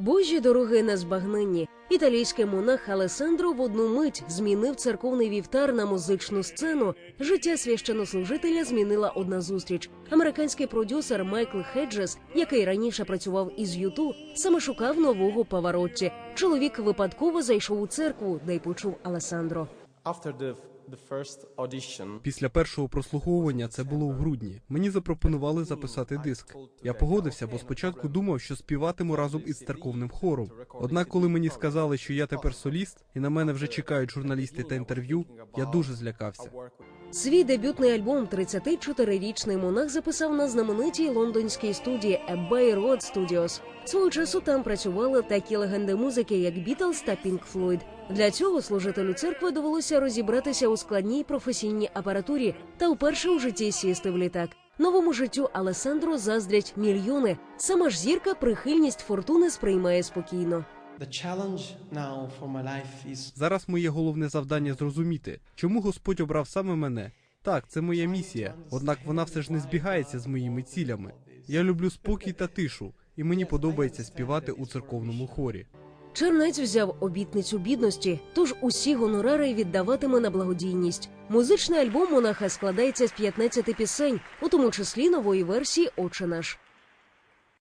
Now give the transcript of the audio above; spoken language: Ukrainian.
Божі дороги на збагненні. Італійський монах Алесандро в одну мить змінив церковний вівтар на музичну сцену. Життя священнослужителя змінила одна зустріч. Американський продюсер Майкл Хеджес, який раніше працював із Юту, саме шукав нового Паваротті. Чоловік випадково зайшов у церкву, де й почув Алесандро. Після першого прослуховування це було в грудні. Мені запропонували записати диск. Я погодився, бо спочатку думав, що співатиму разом із церковним хором. Однак, коли мені сказали, що я тепер соліст, і на мене вже чекають журналісти та інтерв'ю, я дуже злякався. Свій дебютний альбом 34-річний монах записав на знаменитій лондонській студії Abbey Road Studios. Свого часу там працювали такі легенди музики, як Beatles та Pink Floyd. Для цього служителю церкви довелося розібратися у складній професійній апаратурі та вперше у житті сісти в літак. Новому життю Алесандро заздрять мільйони. Сама ж зірка прихильність фортуни сприймає спокійно. The challenge now for my life is Зараз моє головне завдання зрозуміти, чому Господь обрав саме мене. Так, це моя місія, однак вона все ж не збігається з моїми цілями. Я люблю спокій та тишу, і мені подобається співати у церковному хорі. Чернець взяв обітницю бідності, тож усі гонорари віддаватиме на благодійність. Музичний альбом монаха складається з 15 пісень, у тому числі нової версії Отче наш.